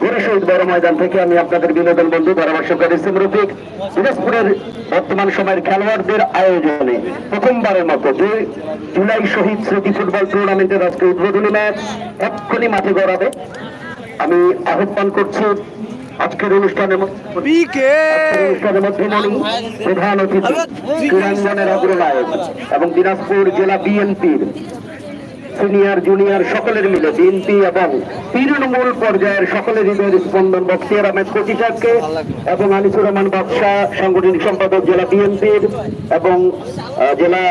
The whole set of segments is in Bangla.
বীর বড় ময়দান থেকে আমি আপনাদের বিনোদন বন্ধু পরামর্শকারী সিম রফিক দিনাজপুরের বর্তমান সময়ের খেলোয়াড়দের আয়োজনে প্রথমবারের মতো দুই জুলাই শহীদ স্মৃতি ফুটবল টুর্নামেন্টের আজকে উদ্বোধনী ম্যাচ এক্ষুনি মাঠে গড়াবে। আমি আহ্বান করছি আজকের অনুষ্ঠানের মধ্যে অনুষ্ঠানের মধ্যমণি প্রধান অতিথি ক্রীড়াঙ্গনের অগ্রনায়ক এবং দিনাজপুর জেলা বিএনপির সিনিয়র, জুনিয়র, সকলের মিলে, বিএনপি এবং তৃণমূল পর্যায়ের সকলের হৃদয়ের স্পন্দন বক্সিয়ার আহমেদ কোচি সাহেবকে এবং আনিসুর রহমান বাদশাহ সাংগঠনিক সম্পাদক জেলা বিএনপির এবং জেলা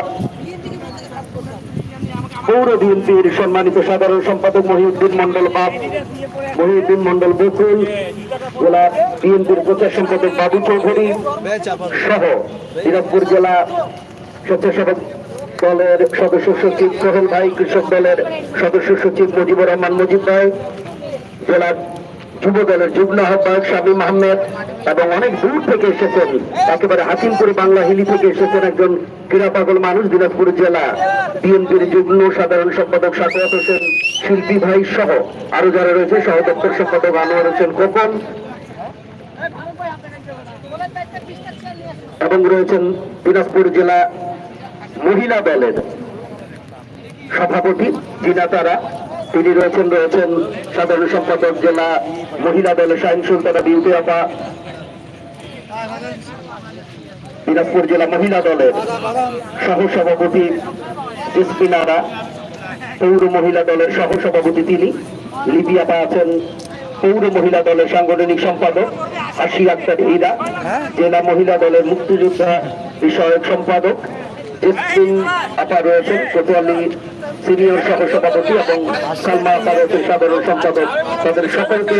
পৌর বিএনপির সম্মানিত সাধারণ সম্পাদক মহিউদ্দিন মন্ডল বাপ মহিউদ্দিন মন্ডল বকুল, জেলা বিএনপির প্রচার সম্পাদক বাবু চৌধুরী সহ দিনাজপুর জেলা স্বেচ্ছাসেবক দলের সদস্য সচিব সোহেল ভাই, কৃষক দলের সদস্য সচিব মুজিবুর রহমান, মুজিব ভাই, জেলা যুব দলের যুগ্ম আহ্বায়ক শামীম আহমেদ এবং অনেক দূর থেকে এসেছেন, একেবারে হাকিমপুর বাংলা হিলি থেকে এসেছেন একজন ক্রীড়া পাগল মানুষ, দিনাজপুর জেলা বিএনপির যুগ্ম সাধারণ সম্পাদক সাকোয়াত হোসেন, শিল্পী ভাই সহ আরও যারা রয়েছে, সহ দপ্তর সম্পাদক আনোয়ার হোসেন খোকন এবং রয়েছেন দিনাজপুর জেলা মহিলা দলের সভাপতি জিনা তারা, তিনি রয়েছেন রয়েছেন সাধারণ সম্পাদক জেলা মহিলা দলের শাহিন সুলতানা বিউটি আপা, দিনাজপুর জেলা মহিলা দলের সহ সভাপতি জেসমিনারা পৌর মহিলা দলের সহ সভাপতি তিনি লিপিয়াপা আছেন পৌর মহিলা দলের সাংগঠনিক সম্পাদক আশি আক্তার হীরা, জেলা মহিলা দলের মুক্তিযোদ্ধা বিষয়ক সম্পাদক। জেসমিন আপা রয়েছেন কোতোয়ালি সিনিয়র সহ সভাপতি এবং সালমা আপা রয়েছেন সাধারণ সম্পাদক। তাদের সকলকে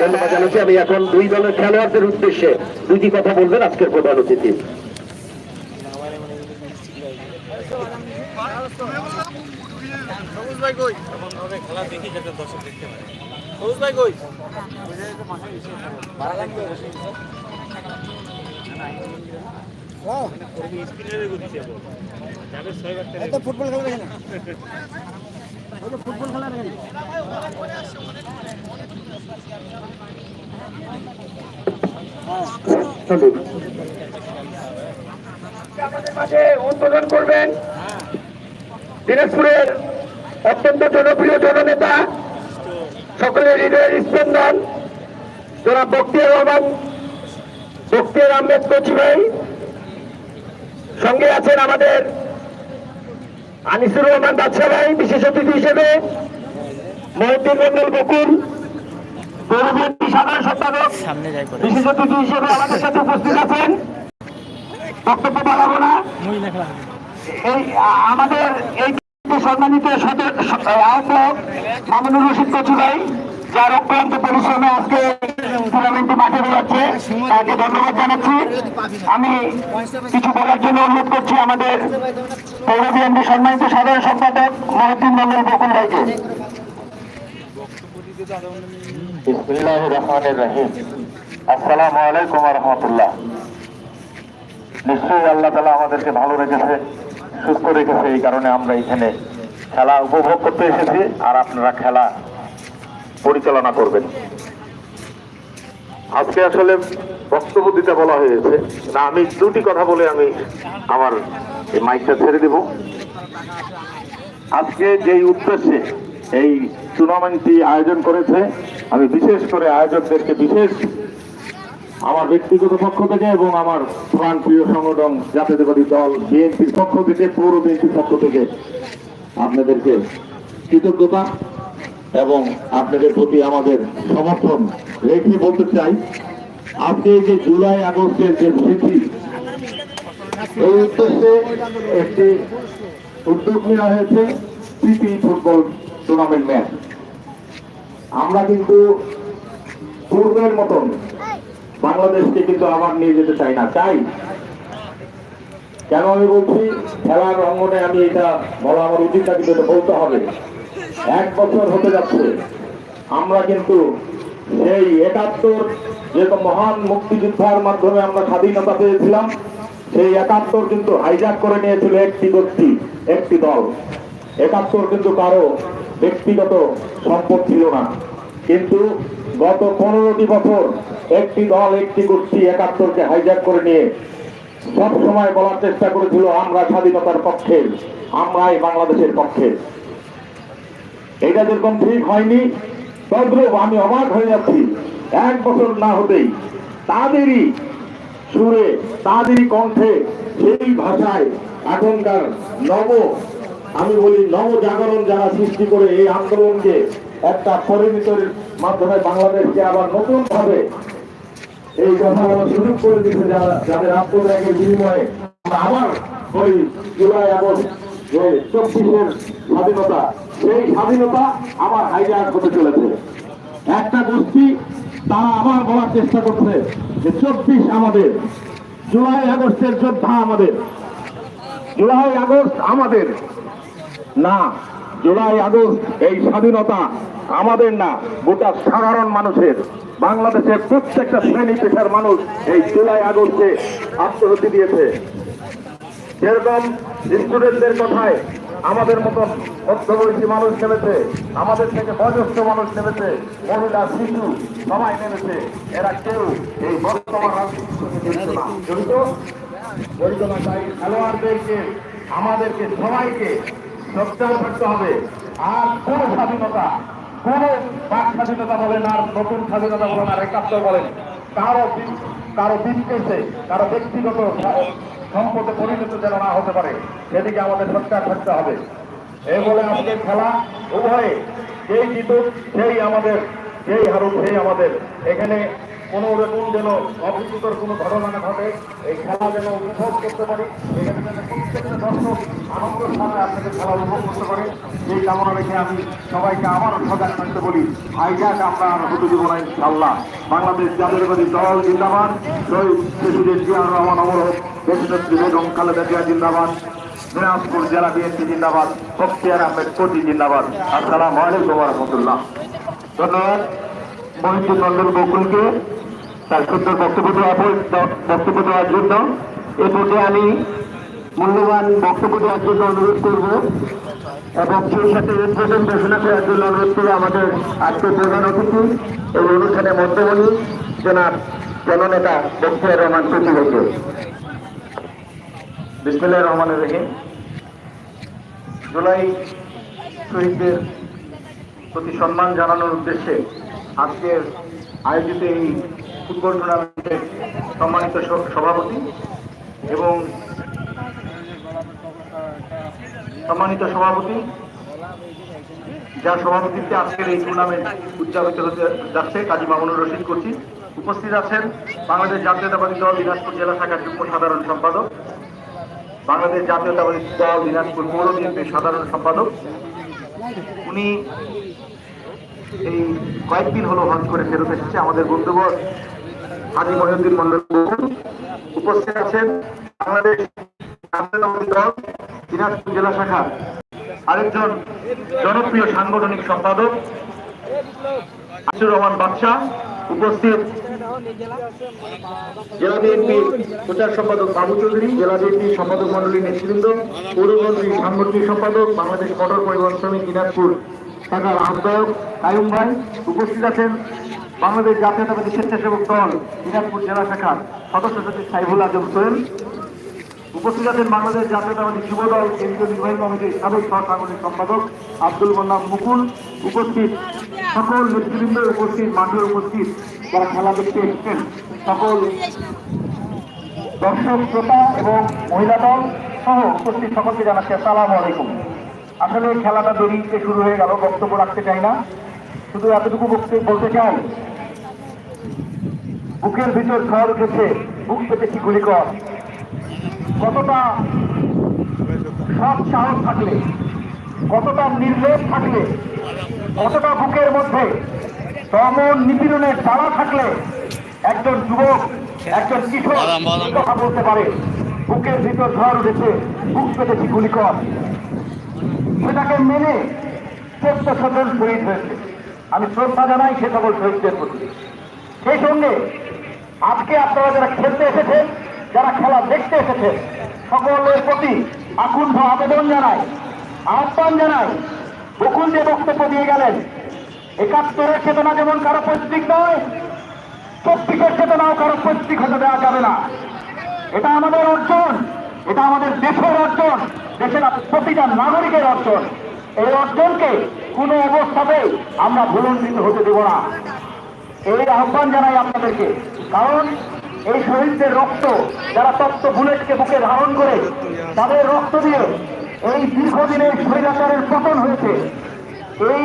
ধন্যবাদ জানাচ্ছি। আমি এখন দুই দলের খেলোয়াড়দের উদ্দেশ্যে দুইটি কথা বলবেন আজকের প্রধান অতিথি। খেলা দেখি যাতে দর্শক দেখতে পারে উদ্বোধন করবেন দিনাজপুরের অত্যন্ত জনপ্রিয় জননেতা, সকলের হৃদয়ের স্পন্দন। যারা বক্তিয়ার রহমান, বক্তিয়ার আহমেদ কোচি ভাই সঙ্গে আছেন আমাদের আনিসুর রহমান বাদশা ভাই বিশেষ অতিথি হিসেবে। মহিউদ্দিন মন্ডল বকুল সাধারণ সম্পাদক বিশেষ অতিথি হিসেবে আমাদের সাথে উপস্থিত আছেন। বক্তব্য বাড়াবো না। এই আমাদের এই সম্মানিত সদ- স- আহত মামুনুর রশিদ কচু ভাই যার পরিশ্রমে আজকে টুর্নামেন্টে মাঠে বেরোচ্ছে, তাকে ধন্যবাদ জানাচ্ছি। আমি কিছু বলার জন্য অনুরোধ করছি আমাদের পৌর বিএনপি সম্মানিত সাধারণ সম্পাদক মন্ডল বকুল আল্লাহ তালা আমাদেরকে ভালো রেখেছে, সুস্থ রেখেছে, এই কারণে আমরা এখানে খেলা উপভোগ করতে এসেছি। আর আপনারা খেলা পরিচালনা করবেন। আজকে আসলে বক্তব্য দিতে বলা হয়েছে। না, আমি দুটি কথা বলে আমি আমার মাইকটা ছেড়ে দেব। আজকে যেই উদ্দেশ্যে এই টুর্নামেন্টটি আয়োজন করেছে, আমি বিশেষ করে আয়োজকদেরকে বিশেষ আমার ব্যক্তিগত পক্ষ থেকে এবং আমার প্রাণ প্রিয় সংগঠন জাতীয়তাবাদী দল বিএনপির পক্ষ থেকে, পৌর বিএনপির পক্ষ থেকে আপনাদেরকে কৃতজ্ঞতা এবং আপনাদের প্রতি আমাদের সমর্থন রেখে বলতে চাই, আজকে যে জুলাই আগস্টের যে স্মৃতি এই উদ্দেশ্যে একটি উদ্যোগ নেওয়া হয়েছে প্রীতি ফুটবল টুর্নামেন্ট ম্যাচ। আমরা কিন্তু পূর্বের মতন বাংলাদেশকে কিন্তু আবার নিয়ে যেতে চাই না। চাই কেন আমি বলছি, খেলার অঙ্গনে আমি এটা বলা আমার উচিত না কিন্তু এটা বলতে হবে। এক বছর হতে যাচ্ছে। আমরা কিন্তু সেই একাত্তর যে মহান মুক্তিযুদ্ধার মাধ্যমে আমরা স্বাধীনতা পেয়েছিলাম, সেই একাত্তর কিন্তু হাইজাক করে নিয়েছিল একটি ব্যক্তি একটি দল। একাত্তর কিন্তু কারও ব্যক্তিগত সম্পদ ছিল না। কিন্তু গত পনেরোটি বছর একটি দল, একটি গোষ্ঠী একাত্তরকে হাইজ্যাক করে নিয়ে সব সময় বলার চেষ্টা করেছিল, আমরা স্বাধীনতার পক্ষে, আমরাই বাংলাদেশের পক্ষে। এটা যেরকম ঠিক হয়নি, তদ্রুপ আমি অবাক হয়ে যাচ্ছি। এক বছর না হতেই তাদেরই সুরে, তাদেরই কণ্ঠে সেই ভাষায় এখনকার নব, আমি বলি নব জাগরণ যারা সৃষ্টি করে এই আন্দোলনকে একটা পরিণতির মাধ্যমে বাংলাদেশকে আবার নতুন ভাবে এই কথা বলার সুযোগ করে দিচ্ছে যারা যাদের আত্মত্যাগের বিনিময়ে আবার ওই জুলাই আগস্ট চব্বিশের স্বাধীনতা, সেই স্বাধীনতা আবার হাইজাক হতে চলেছে। একটা গোষ্ঠী, তারা আবার বলার চেষ্টা করছে যে চব্বিশ আমাদের, জুলাই আগস্টের যোদ্ধা আমাদের, জুলাই আগস্ট আমাদের। না, জুলাই আগস্ট এই স্বাধীনতা আমাদের না, গোটা সাধারণ মানুষের, বাংলাদেশের প্রত্যেকটা শ্রেণি পেশার মানুষ এই জুলাই আগস্টে আত্মহতি দিয়েছে। যেরকম স্টুডেন্টদের কথায় আমাদের মতন মধ্যবয়সী মানুষ নেমেছে, আমাদের থেকে বয়োজ্যেষ্ঠ মানুষ নেমেছে, মহিলা, শিশু সবাই নেমেছে। এরা কেউ এই বর্তমান খেলোয়াড়দেরকে, আমাদেরকে, সবাইকে শ্রদ্ধা করতে হবে। আর কোন স্বাধীনতা, কোন বাক স্বাধীনতা বলেন আর নতুন স্বাধীনতা বলেন আর একাত্তর বলেন, কারও কারও বিদ্বেষে কারও ব্যক্তিগত সম্পদে পরিণত যেন না হতে পারে, সেদিকে আমাদের সচ্চার থাকতে হবে। এই বলে আমাদের খেলা উভয়ে যেই জিতুক, সেই আমাদের, যেই হারুক, সেই আমাদের। এখানে কোনো রকম যেন অপ্রীতিকর কোনো ঘটনা না ঘটে, এই খেলা যেন উপভোগ করতে পারি। এখানে যেন প্রত্যেকটা আপনাদের খেলা উপভোগ করতে পারে। এই কামনা রেখে আমি সবাইকে আবারও সজাগ থাকতে বলি। হাইজাক আমরা আর হতে দেবো না ইনশাল্লাহ বাংলাদেশ জাতীয়তাবাদী দল জিন্দাবাদ। শহীদ প্রেসিডেন্ট জিয়াউর রহমান অমর দেশনেত্রী বেগম খালেদা জিন্দাবাদ, দিনাজপুর জেলা বিএনপি জিন্দাবাদ বক্তিয়ার আহমেদ কোটি জিন্দাবাদ। আসসালাম আলাইকুম রহমতুল্লাহ ধন্যবাদ। মহিউদ্দিন নন্দন বকুলকে তার সুন্দর বক্তব্য দেওয়া বক্তব্য দেওয়ার জন্য। এ পর্যায়ে আমি মূল্যবান বক্তব্য দেওয়ার জন্য অনুরোধ করব এবং সেই সাথে উদ্বোধন ঘোষণা করার জন্য অনুরোধ করব আমাদের আজকের প্রধান অতিথি এই অনুষ্ঠানে মধ্যমণি, জনাব জননেতা বক্তিয়ার রহমান সচিবকে বিসমুল্লাহ রহমানের রহিম। জুলাই শহীদদের প্রতি সম্মান জানানোর উদ্দেশ্যে আজকের আয়োজিত এই ফুটবল টুর্নামেন্টের সম্মানিত সভাপতি এবং সম্মানিত সভাপতি যার সভাপতিত্বে আজকের এই টুর্নামেন্ট উদযাপিত হতে যাচ্ছে, কাজী মামুনুর রশিদ করছি উপস্থিত আছেন বাংলাদেশ জাতীয়তাবাদী দল, দিনাজপুর জেলা শাখার যুগ্ম সাধারণ সম্পাদক বাংলাদেশ জাতীয়তাবাদী দল দিনাজপুর পৌর বিএনপির সাধারণ সম্পাদক। উনি এই কয়েকদিন হলো হজ করে ফেরত এসেছে। আমাদের বন্ধুবর হাজি মহিউদ্দিন মন্ডল উপস্থিত আছেন। বাংলাদেশ জাতীয়তাবাদী দল দিনাজপুর জেলা শাখা আরেকজন জনপ্রিয় সাংগঠনিক সম্পাদক। রহমান বাদশাহ উপস্থিত। জেলা প্রচার সম্পাদক বাবু চৌধুরী, জেলা সম্পাদক নেতৃবৃন্দ, পৌরমন্ত্রী সাংগঠনিক সম্পাদক বাংলাদেশ মোটর পরিবহন শ্রমিক দিনাজপুর আহ্বায়ক কায়ুম ভাই উপস্থিত আছেন বাংলাদেশ জাতীয়তাবাদী স্বেচ্ছাসেবক দল দিনাজপুর জেলা শাখার সদস্য সচিব সাইফুল আজম সোহেল। উপস্থিত আছেন বাংলাদেশ জাতীয়তাবাদী যুব দল কেন্দ্রীয় নির্বাহী কমিটির সাবেক সহসাংগঠনিক সম্পাদক আব্দুল মোল্লা মুকুল। উপস্থিত সকল নেতৃবৃন্দ উপস্থিত, মাঠে উপস্থিত, যারা খেলা দেখতে এসেছেন। সকল দর্শক, শ্রোতা এবং মহিলা দল সহ উপস্থিত সকলকে জানাচ্ছি আসসালামু আলাইকুম। আসলে খেলাটা দেরিতে শুরু হয়ে গেল, বক্তব্য রাখতে চাই না। শুধু এতটুকু বক্তব্য বলতে চাই, বুকের ভিতর ঝড় উঠেছে, বুক পেতেছি গুলি কর? কতটা সব সাহস থাকলে কতটা নির্লেপ থাকলে কতটা বুকের মধ্যে দমন নিপীড়নের তারা থাকলে একজন যুবক একজন কিশোর কথা বলতে পারে। বুকের ভিতর ঝড় উঠেছে বুক পেতেছি গুলি কর সেটাকে মেনে চোদ্দ জন শহীদ হয়েছে। আমি শ্রদ্ধা জানাই সে সকল শহীদদের প্রতি। সেই সঙ্গে আজকে আপনারা যারা খেলতে এসেছেন যারা খেলা দেখতে এসেছেন সকলের প্রতি আকুণ্ঠ আবেদন জানাই, আহ্বান জানাই বকুল যে বক্তব্য দিয়ে গেলেন। একাত্তরের চেতনা যেমন কারও পৈতৃক নয়, চব্বিশের চেতনাও কারও পৈতৃক হতে দেওয়া যাবে না। এটা আমাদের অর্জন, এটা আমাদের দেশের অর্জন, দেশের প্রতিটা নাগরিকের অর্জন। এই অর্জনকে কোনো অবস্থাতেই আমরা ভুলন্ডিত হতে দেব না। এই আহ্বান জানাই আপনাদেরকে, কারণ এই শহীদদের রক্ত যারা তত্ত্ব বুলেটকে বুকে ধারণ করে তাদের রক্ত দিয়ে এই দীর্ঘদিনের স্বৈরাচারের পতন হয়েছে। এই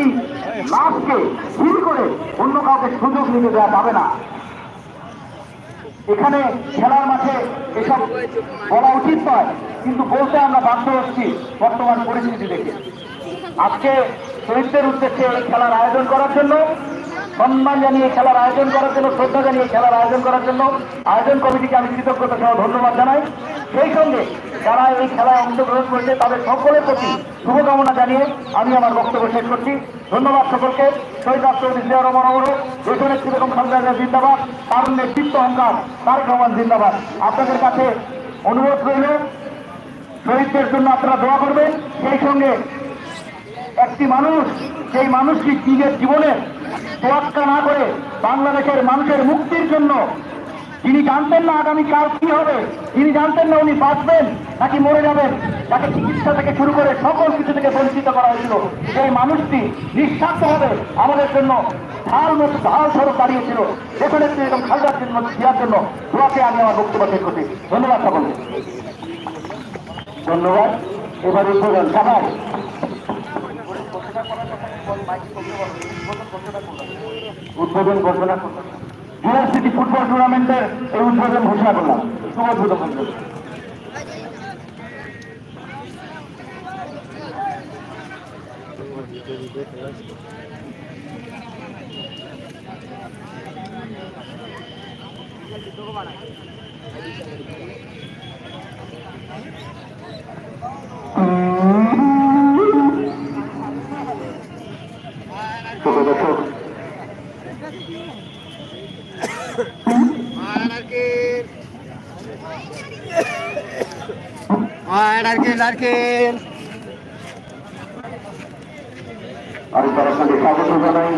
লাশকে ফিল করে অন্য কাউকে সুযোগ নিতে দেওয়া যাবে না। এখানে খেলার মাঠে এসব বলা উচিত নয়, কিন্তু বলতে আমরা বাধ্য হচ্ছি বর্তমান পরিস্থিতি দেখে। আজকে শহীদদের উদ্দেশ্যে এই খেলার আয়োজন করার জন্য সম্মান জানিয়ে খেলার আয়োজন করার জন্য, শ্রদ্ধা জানিয়ে খেলার আয়োজন করার জন্য আয়োজন কমিটিকে আমি কৃতজ্ঞতা সহ ধন্যবাদ জানাই। সেই সঙ্গে যারা এই খেলায় অংশগ্রহণ করেছে, তাদের সকলের প্রতি শুভকামনা জানিয়ে আমি আমার বক্তব্য শেষ করছি। ধন্যবাদ সকলকে। শহীদ রাষ্ট্রপতি জিয়া রহমান অমর দেশের একটি রকম খালেদা জিন্দাবাদ, তার নেতৃত্ব অহংকার তারেক রহমান জিন্দাবাদ। আপনাদের কাছে অনুরোধ রইল, শহীদদের জন্য আপনারা দোয়া করবেন। সেই সঙ্গে একটি মানুষ সেই মানুষটি নিজের জীবনের তোয়াক্কা না করে বাংলাদেশের মানুষের মুক্তির জন্য তিনি জানতেন না আগামী কাল কি হবে। তিনি জানতেন না উনি বাঁচবেন নাকি মরে যাবেন। তাকে চিকিৎসা থেকে শুরু করে সকল কিছু থেকে বঞ্চিত করা হয়েছিল। সেই মানুষটি নিঃস্বার্থভাবে আমাদের জন্য ঢাল মতো ঢাল স্বরূপ দাঁড়িয়েছিল। যেখানে এরকম খালদার জন্য দেওয়ার জন্য দোয়াকে আমি আমার বক্তব্য শেষ করছি। ধন্যবাদ সকলকে। ধন্যবাদ। এবার সবাই উদ্বোধন ঘোষণা করলাম ইউনিভার্সিটি ফুটবল টুর্নামেন্টের এই উদ্বোধন ঘোষণা করলাম। শুভ করলাম। ছোট নারকেল নারকেল আমি তার আপনাকে স্বাগত জানাই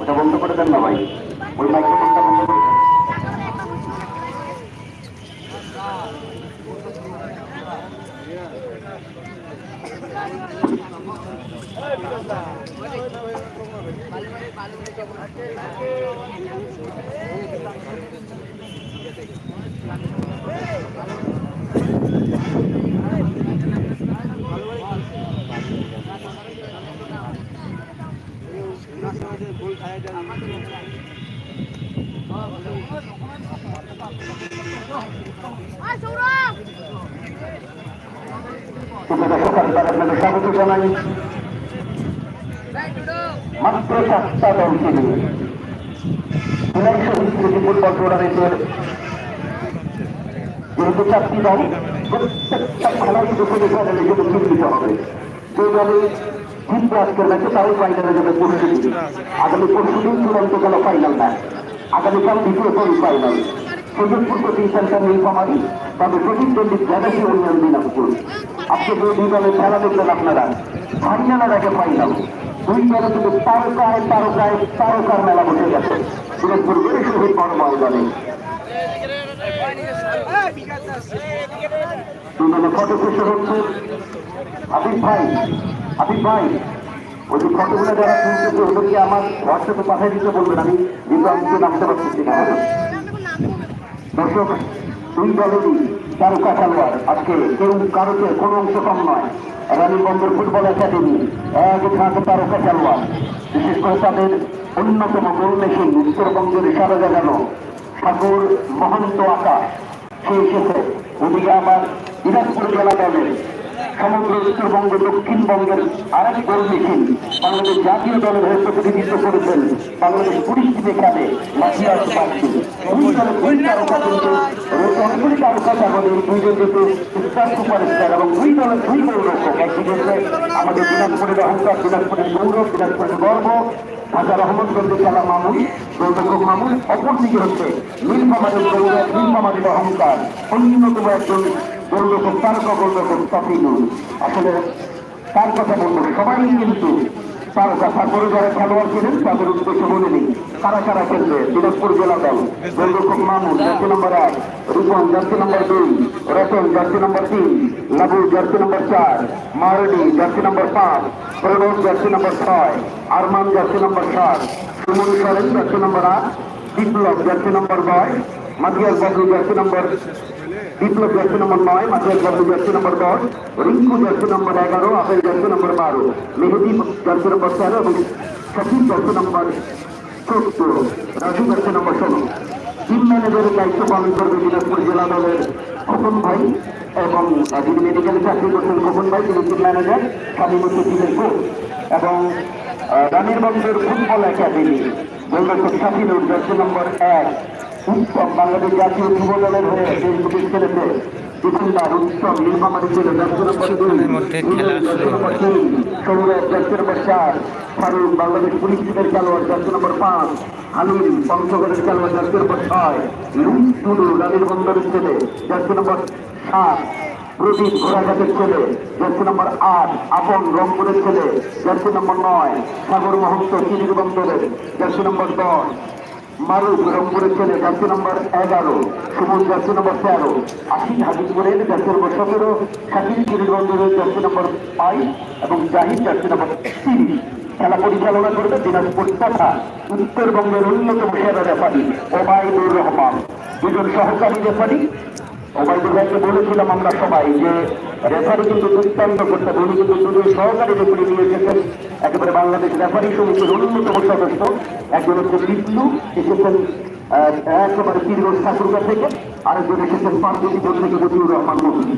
ওটা বন্ধ করে দেন না ভাই ওই মাইক্রোফোনটা বন্ধ করে দেন। স্বাগত জানাই। মাত্র সাতটা দলকে নিয়ে শহীদ স্মৃতি ফুটবল টুর্নামেন্টের যেহেতু চারটি দল প্রত্যেকটা খেলায় শুধু শুধু ফাইনালে শুধু চিহ্নিত হবে যে দলে জিতবে আজকের ম্যাচে তাই ফাইনালে যাবে পরশু আগামী পরশু দিন চূড়ান্ত খেলা ফাইনাল ম্যাচ আগামীকাল দ্বিতীয় সেমি ফাইনাল আপনারা ফাইনালের আগে ফাইনাল দুই দলে শুধু তারকায় তারকায় তারকার মেলা বসে গেছে। দিনাজপুর বেড়ে শহীদ বড় ময়দানে দুই দলে ফটো শেষ হচ্ছে। আবির ভাই আবির ভাই, ওই যে ফটোগুলো যারা তুলতেছে ওদেরকে আমার হোয়াটসঅ্যাপে পাঠিয়ে দিতে বলবেন কিন্তু দর্শক দুই দলেরই তারকা খেলোয়াড়। আজকে কেউ কারোতে কোনো অংশ কম নয়। রানীগঞ্জের ফুটবল একাডেমি, এক ঝাঁক তারকা খেলোয়াড়। বিশেষ করে তাদের অন্যতম গোল মেশিন, উত্তরবঙ্গের সারা জাগানো সাগর মহন্ত আকাশ। সে এসেছে ওদিকে আবার দিনাজপুর জেলা দলের সমগ্র উত্তরবঙ্গ দক্ষিণবঙ্গের আরেক মেশিন বাংলাদেশ জাতীয় দলের হয়ে প্রতিনিধিত্ব করেছেন বাংলাদেশ পুলিশ টিমে খেলে মাসিয়াস পাচ্ছি দুই দলে দুই তারকা কিন্তু এবং দুই দলের দুই গোলরক্ষক একদিকে হচ্ছে আমাদের দিনাজপুরের অহংকার, দিনাজপুরের গৌরব গর্ব মামুন অপরদিকে হচ্ছে অহংকার। অন্যতম একজন বলল তারকা বলল তাফিনুল আসলে তার কথা বলব সবাই কিন্তু তারকা তারপরে যারা খেলোয়াড় ছিলেন তাদের উদ্দেশ্যে বলে নিই কারা কারা খেলবে দিনাজপুর জেলা দল খুব মামুন জার্সি নম্বর এক রূপন জার্সি নম্বর দুই রতন জার্সি নম্বর তিন লাবু জার্সি নম্বর চার মারুনি জার্সি নম্বর পাঁচ প্রণব জার্সি নম্বর ছয় আরমান জার্সি নম্বর সাত সুমন সরেন জার্সি নম্বর আট বিপ্লব জার্সি নম্বর নয় মাতিয়ার বাবু জার্সি নম্বর বিপ্লব জার্সি নম্বর নয় মাতিয়ার বাবু জার্সি নম্বর দশ, রিঙ্কু জার্সি নম্বর এগারো, আপেল জার্সি নম্বর বারো, মেহেদি জার্সি নম্বর তেরো এবং শফিক জার্সি নম্বর চোদ্দ, রাজু জার্সি নম্বর ষোলো। টিম ম্যানেজারের দায়িত্ব পালন করবে দিনাজপুর জেলা দলের খোকন ভাই এবং যিনি মেডিকেল চাকরি করছেন খোকন ভাই, তিনি টিম ম্যানেজার স্বাধীনতা টিমের কোচ এবং রানীরগঞ্জের ফুটবল একাডেমি বলবেন শাহিনুর জার্সি নম্বর এক। উত্তম বাংলাদেশ জাতীয় যুব দলের হয়ে দেশ বিদেশ খেলেছে। ডিফেন্ডার উত্তম নীলমামারি ছিল জার্সি নম্বর দুই মধ্যে খেলা শুরু হবে। সৌরভ জার্সি নম্বর চার ফারুক বাংলাদেশ পুলিশ টিমের খেলোয়াড় জার্সি নম্বর পাঁচ। হালিম পঞ্চগড়ের খেলোয়াড় জার্সি নম্বর ছয়। লুইস টুডু রানীর বন্দরের ছেলে জার্সি নম্বর সাত। প্রদীপ ঘোড়াঘাটের ছেলে জার্সি নম্বর আট। আপন রংপুরের ছেলে জার্সি নম্বর নয়। সাগর মহন্ত চিনির বন্দরের জার্সি নম্বর দশ। মারুফ রংপুরের ছেলে জার্সি নম্বর এগারো, সুমন জার্সি নম্বর তেরো আশিক হাজিপুরের জার্সি নম্বর সতেরো, শাকিল গিরিগঞ্জের জার্সি নম্বর বাইশ এবং জাহিদ জার্সি নম্বর তিরিশ। খেলা পরিচালনা করবে দিনাজপুর তথা উত্তরবঙ্গের অন্যতম সেরা রেফারি ওবায়দুর রহমান। দুজন সহকারী রেফারি ওবায়দুর ভাইকে বলেছিলাম আমরা সবাই যে রেফারি কিন্তু দুর্দান্ত করতে। উনি কিন্তু দুজন সহকারী রেফারি নিয়ে এসেছেন। একেবারে বাংলাদেশ রেফারি সমিতির অন্যতম সদস্য। একজন হচ্ছে বিষ্ণু এসেছেন একেবারে দীর্ঘ ঠাকুরগা থেকে। আরেকজন এসেছেন পার্বতী থেকে মতিউর রহমান মহিনী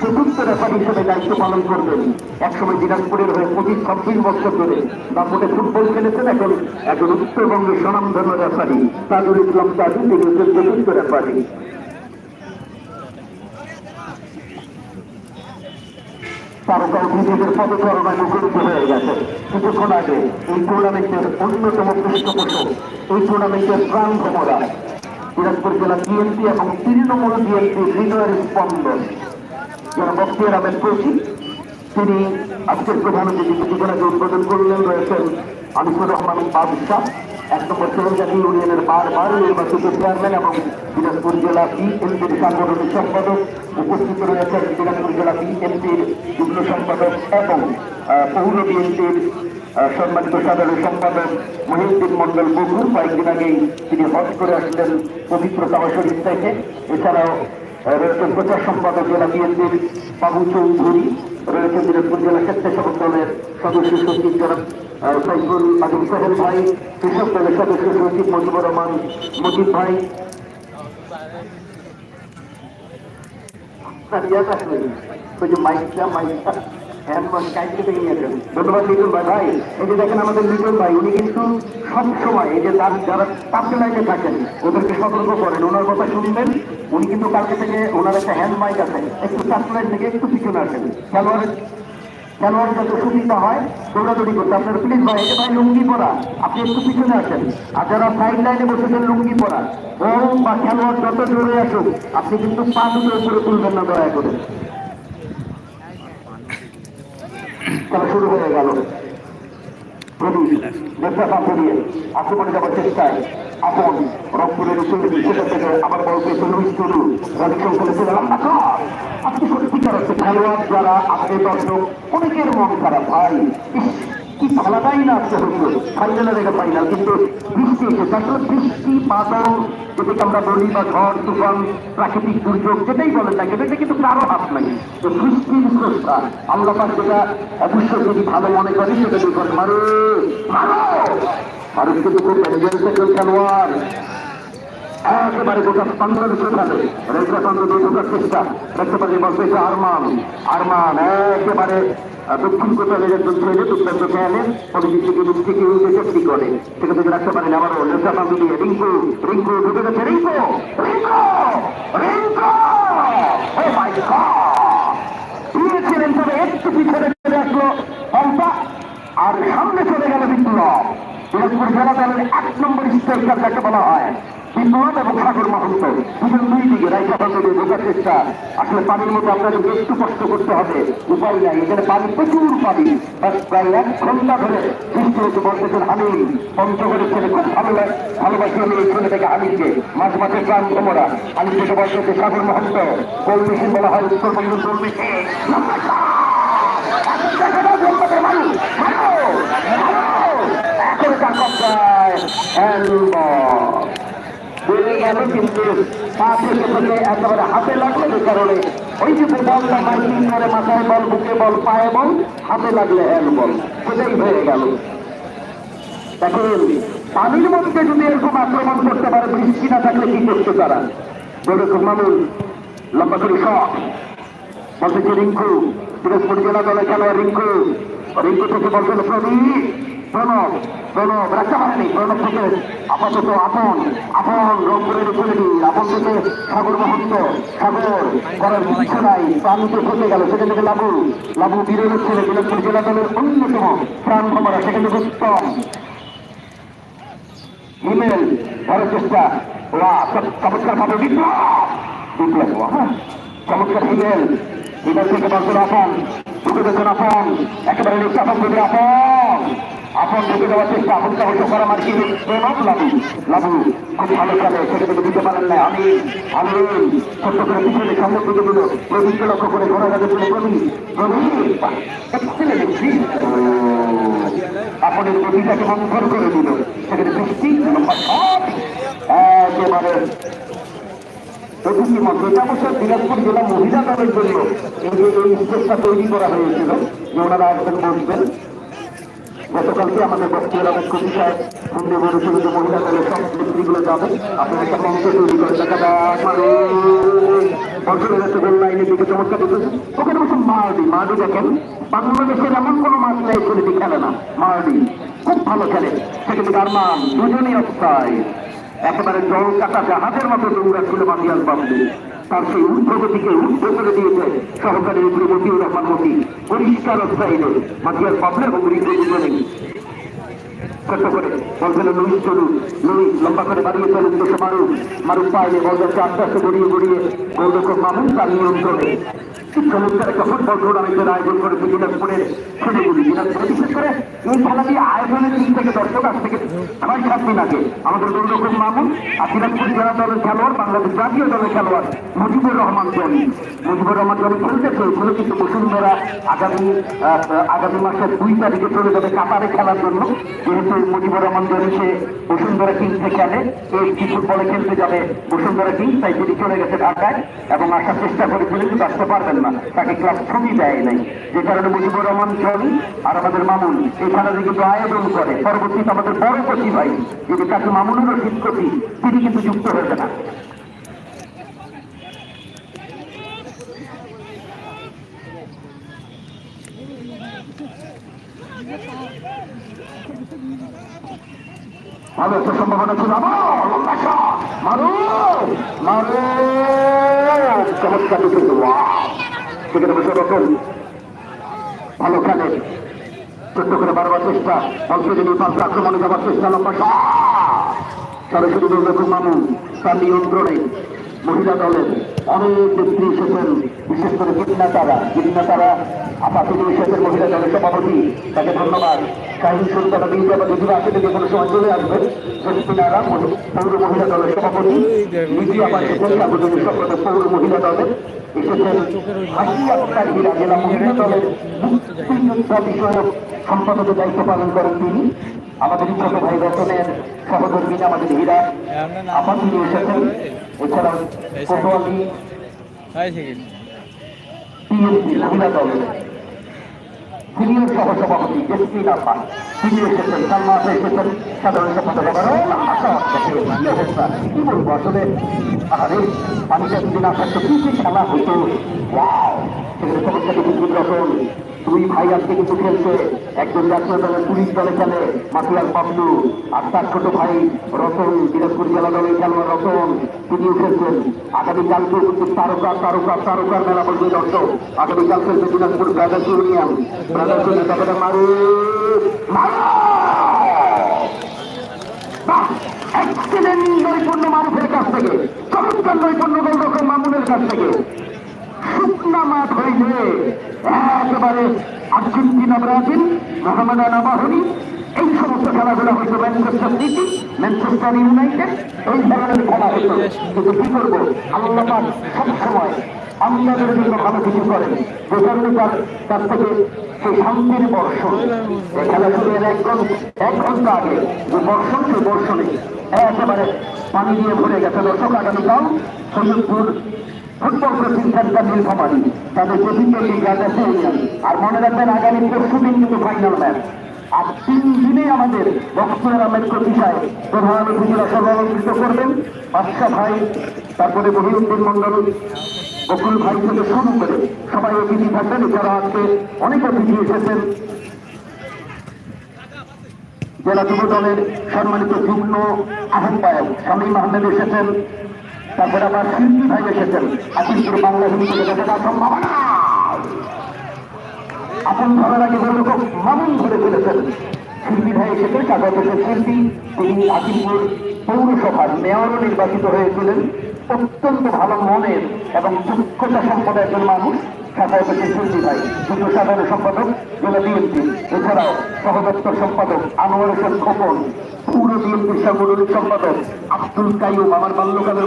চতুর্থ রেফারি হিসেবে দায়িত্ব পালন করবেন একসময় দিনাজপুরের হয়ে পঁচিশ ছাব্বিশ বছর ধরে দাপটে ফুটবল খেলেছেন এখন এখন উত্তরবঙ্গের স্বনামধন্য রেফারি তাজুল ইসলাম তাজু তিনি হচ্ছেন চতুর্থ রেফারি তারকাও নিজেদের পদচারণায় মুখরিত হয়ে গেছে। কিছুক্ষণ আগে এই টুর্নামেন্টের অন্যতম পৃষ্ঠপোষক এই টুর্নামেন্টের প্রাণ ভ্রমরা দিনাজপুর জেলা বিএনপি এবং তৃণমূল বিএনপি হৃদয়ের স্পন্দন। যারা বক্তিয়ার আহমেদ কৌশি তিনি আজকের প্রধান অতিথি উদ্বোধন করলেন রয়েছেন আনিসুর রহমান বাদশাহ। এক নম্বর সেরেঞ্জাতি ইউনিয়নের বারবার নির্বাচিত চেয়ারম্যান এবং দিনাজপুর জেলা বিএনপির সাংগঠনিক সম্পাদক উপস্থিত রয়েছেন। দিনাজপুর জেলা বিএনপির যুগ্ম সম্পাদক এবং পৌর বিএনপির সম্মানিত সাধারণ সম্পাদক মহিউদ্দিন মন্ডল বকুর কয়েকদিন আগেই তিনি হজ করে আসলেন পবিত্র কাবা শরীফ থেকে। এছাড়াও রয়েছেন প্রচার সম্পাদক জেলা বিএনপির বাবু চৌধুরী, রয়েছেন দিনাজপুর জেলা স্বেচ্ছাসেবক দলের সদস্য সচিব জনাব সাইফুল আদিম সাহেব ভাই, কৃষক দলের সদস্য সচিব মজিবুর রহমান মজিদ ভাই। আপনার ইয়াদ আসবে ওই যে মাইকটা মাইকটা হ্যান্ডবাস কাইটে থেকে নিয়েছেন ধন্যবাদ লিটন ভাই। ভাই, এই যে দেখেন আমাদের লিটন ভাই, উনি কিন্তু সবসময় এই যে তার, যারা পাশে লাইনে থাকেন, ওদেরকে সতর্ক করেন। ওনার কথা শুনবেন। উনি কিন্তু কালকে থেকে ওনার একটা হ্যান্ড মাইক আছে। একটু লাইন থেকে একটু পিছনে আসেন। খেলোয়াড়ের খেলোয়াড় যত সুবিধা হয়, দৌড়াদৌড়ি করতে। আপনার প্লিজ ভাই, এটা ভাই লুঙ্গি পরা। আপনি একটু পিছনে আসেন। আর যারা সাইড লাইনে বসেছেন লুঙ্গি পরা। বল বা খেলোয়াড় যত জোরে আসুক, আপনি কিন্তু পা দুটো উপরে তুলবেন না দয়া করে। খেলা শুরু হয়ে গেল। পা করিয়ে আক্রমণে যাওয়ার চেষ্টায় আপন রংপুরের উপরে সেটা থেকে আবার বল পেয়েছে লুইস টুডু রানী সংখ্যা ছিল আপনি সত্যিকার খেলোয়াড় যারা, আপনি দর্শক, অনেকের মন খারাপ ভাই কি খেলাটাই না আসতে হতো, ফাইনালে দেখে ফাইনাল কিন্তু বৃষ্টি এসেছে আসলে বৃষ্টি, বাদল, যেটাকে আমরা বলি বা ঝড়, তুফান, প্রাকৃতিক দুর্যোগ, যেটাই বলেন না এটা কিন্তু কারও হাত নাই। তো বৃষ্টির স্রষ্টা, আল্লাহ পাক যেটা অবশ্যই যদি ভালো মনে করি, সেটা দেখুন মারো মারো ভারত কিন্তু খুব এনজয়েন্সে খেলোয়াড়। একেবারে গোটা বাংলাদেশ চেষ্টা। দেখতে পাচ্ছি বলছে আরমান আরমান, একেবারে দক্ষিণ কোথায় একজন ছেলে দুর্দান্ত খেলে পরিচিত থেকে মুক্তিকে সেফটি করে। সেখান থেকে রাখতে পারেন আবারও চন্দ্র দিয়ে রিঙ্কু রিঙ্কু ঢুকে গেছে, রিঙ্কু রিঙ্কু রিঙ্কু দিয়েছিলেন তবে একটু পিছনে চলে আসলো পম্পা আর সামনে চলে গেল বিপ্লব। দিনাজপুর জেলা দলের এক নম্বর স্ট্রাইকার যাকে বলা হয়। বিপ্লব এবং সাগর মাহন্ত, দুজন দুই দিকে রাইখা বান্ধবে বোঝার চেষ্টা। আসলে পানির মধ্যে আপনাদেরকে একটু কষ্ট করতে হবে। উপায় নাই, এখানে পানি প্রচুর পানি। প্রায় এক ঘণ্টা ধরে সৃষ্টি হতে বলতেছেন হামিল পঞ্চগড়ের ছেলে খুব ভালো ভালোবাসি আমি, এই ছেলেটাকে হামিলকে মাঝ মাঝে প্রাণ ভ্রমরা হামিল থেকে বলতেছে সাগর গোল মেশিন বলা হয় উত্তরবঙ্গের গোল মেশিন এখন তার কবজায় হ্যান্ডবল হাতে লাগলে মাথায় বল বুকে বল বল হাতে লাগলে হ্যান্ড বল হয়ে গেল দেখেন পানির মধ্যে যদি এরকম আক্রমণ করতে পারে বৃষ্টি না থাকলে কি করতে তারা যেরকম মানুষ লম্বা করে শখ বলছে রিঙ্কু পিরোজপুর জেলা দলের খেলোয়াড় রিঙ্কু রিঙ্কু থেকে বলছেন প্রদীপ প্রণব প্রণব, রাখতে পারেনি প্রণব থেকে আপাতত আপন আপন রংপুরের ছেলেটি আপন থেকে সাগর মহন্ত, সাগর করার কিছু নাই, প্রাণীতে ফেসে গেল। সেখান থেকে লাবু লাবু বীরের ছেলে পিরোজপুর জেলা দলের অন্যতম প্রাণ ভ্রমরা সেখান উত্তম। ইমেল করার চেষ্টা। ওরা চমৎকার ভাবে বিপ্লব। বিপ্লব হ্যাঁ। চমৎকার ইমেল। ইমেল থেকে বলছিল আপন ঢুকে দিচ্ছেন আপন, একেবারে নিচ্ছে আপন। আপন ঢুকে দেওয়ার চেষ্টা আপন সাহস করা মার কি প্রণব লাভু। লাভু, খুব ভালো খেলে সেটা থেকে দিতে পারেন না। আমি আমি ছোট্ট করে পিছনে সামনে দিকে দিল। প্রদীপকে লক্ষ্য করে ঘোরা যাবে বলে প্রদীপ প্রদীপ আপনাদের প্রতিটাকে মন্থর করে দিল। সেখানে বৃষ্টি একেবারে প্রতিটি মধ্যে এটা অবশ্য দিনাজপুর জেলা মহিলা দলের জন্য এই যে এই তৈরি করা হয়েছিল। যে ওনারা একজন বসবেন গতকালকে আমাদের বক্তব্য অনেক খুশি সাহেব সুন্দর দলের সব নেত্রীগুলো যাবে। একটা মঞ্চ তৈরি চমৎকার দেখেছে ওখানে বসে মারডি মারডি দেখেন। বাংলাদেশের এমন কোনো মাছ নেই ছেলেটি খেলে না। মারডি খুব ভালো খেলে। সেখানে আরমান, দুজনই অবস্থায় একেবারে জল কাটা জাহাজের মতো দৌড়া ছিল মাতিয়াল বাবু তার সেই ঊর্ধ্বগতিকে উদ্ধ করে দিয়েছে সহকারী মতিউর রহমান মতি পরিষ্কার অবস্থাইলে মাতিয়ার পাবলে এবং দুজনেই ছোট্ট করে বলছিল লুইস চলুন, লুইস লম্বা করে বাড়িয়ে চলুন দেশে নিয়ন্ত্রণে। করে মুজিবুর রহমান জনি মুজিবুর রহমান জনি খেলতে চেয়েছিল কিন্তু বসুন্ধরা আগামী আগামী মাসের দুই তারিখে চলে যাবে কাতারে খেলার জন্য। যেহেতু মুজিবুর রহমান জনি সে বসুন্ধরা কিংসে খেলে এই কি ফুটবলে খেলতে যাবে বসুন্ধরা কিংস, তাই তিনি চলে গেছে ঢাকায় এবং আসার চেষ্টা করেছিলেন কিন্তু আসতে পারবেন না, তাকে ছবি দেয় নাই। যে কারণে মুজিবুর রহমান জনি আর আমাদের মামুন এই খেলাটি কিন্তু আয়োজন করে। পরবর্তীতে আমাদের বড় কচি ভাই যদি তাকে মামুনেরও শিক্ষকী তিনি কিন্তু যুক্ত হয়েছে না। ভালো একটা সম্ভাবনা ছিল! মারো মারো চমৎকার সেখানে বসে রতন ভালো খেলে ছোট্ট করে বারবার চেষ্টা। বংশজনী পাশে আক্রমণে যাবার চেষ্টা, লম্বা! সরাসরি দুর্লভ মামুন। তার নিয়ন্ত্রণে মহিলা দলের অনেক ব্যক্তি এসেছেন বিশেষ করে গিন্না তারা গিন্না তারা আপাতত এসেছেন মহিলা দলের সভাপতি তাকে ধন্যবাদ কাহিনী সুন্দর বিন্দু আবার যদি আসে থেকে কোনো সময় চলে আসবে জসমিনারা পৌর মহিলা দলের সভাপতি নিজে আবার এসেছেন সার্বজনীন সম্পাদক পৌর মহিলা দলের এসেছেন হাসি হীরা জেলা মহিলা দলের বিষয়ক সম্পাদকের দায়িত্ব পালন করেন তিনি আমাদের ভাই রতনের সহধর্মী আমাদের হীরা তিনি এসেছেন। এছাড়াও পিএনপি মহিলা দলের সিনিয়র সহসভাপতি জেসমিন আব্বা তিনি এসেছেন সালমা আপা এসেছেন সাধারণ সম্পাদক আবারও আশা অবস্থা কি বলব আসলে আরে পানিটা যদি না থাকতো কি কি খেলা হতো। ওয়াও সেখানে চমৎকার বিদ্যুৎ রতন দুই ভাই আজকে কিন্তু খেলছে। একজন জাতীয় দলের পুলিশ দলে খেলে মাতুয়াল বাবলু আর তার ছোট ভাই রতন, দিনাজপুর জেলা দলের খেলোয়াড় রতন, তিনিও খেলছেন। আগামীকালকে কিন্তু তারকা তারকা, তারকার মেলা বলবে দর্শক। আগামীকাল খেলছে Dinajpur brothers union. Brothers union তারপরে মারু মারু নৈপুণ্য মানুষের কাছ থেকে। চমৎকার নৈপুণ্য গোলরক্ষক মামুনের কাছ থেকে। শুকনা মাঠ হইলে একেবারে আর্জেন্টিনা, ব্রাজিল মোহামেডান আবাহনী এই সমস্ত খেলাধুলা হয়তো ম্যানচেস্টার সিটি, ম্যানচেস্টার ইউনাইটেড, এই ধরনের খেলা হইতো কিন্তু কি করব? আল্লাহ সবসময় আমাদের জন্য ভালো কিছু করেন। কারণে তার তার থেকে সেই শান্তির বর্ষণ। খেলা শুরুর এক এক ঘণ্টা আগে যে বর্ষণ সেই বর্ষণে একেবারে পানি দিয়ে ভরে গেছে। দর্শক, আগামীকাল সৈয়দপুর ফুটবল কোচিং নীলফামারি তাদের আর মনে রাখবেন আগামী পরশু দিন কিন্তু ফাইনাল ম্যাচ আর তিন দিনে আমাদের বক্সের আহমেদ সাহেব প্রধান অতিথিরা করবেন বাদশা ভাই তারপরে মহিউদ্দিন মন্ডল বকুল ভাই থেকে শুরু করে সবাই অতিথি থাকবেন এছাড়া আজকে অনেক অতিথি এসেছেন জেলা যুব দলের সম্মানিত যুগ্ম আহ্বায়ক শামীম আহমেদ এসেছেন। তারপরে আবার শিল্পী ভাই এসেছেন। আজিমপুর বাংলা হিন্দি দেখা সম্ভাবনা আপন ধরার আগে বলরকম মামুন ধরে ফেলেছেন শিল্পী ভাই এসেছেন কাগজ শিল্পী। তিনি আজিমপুর পৌরসভার মেয়রও নির্বাচিত হয়েছিলেন। অত্যন্ত ভালো মনের এবং যোগ্যতা সম্পদ একজন মানুষ। সাথে শিল্পী ভাই। যুগ্ম সাধারণ সম্পাদক, জেলা বিএনপি। এছাড়াও সহদপ্তর সম্পাদক আনোয়ার হোসেন খোকন। পৌর বিএনপির সাংগঠনিক সম্পাদক আব্দুল কাইম আমার বাল্যকালের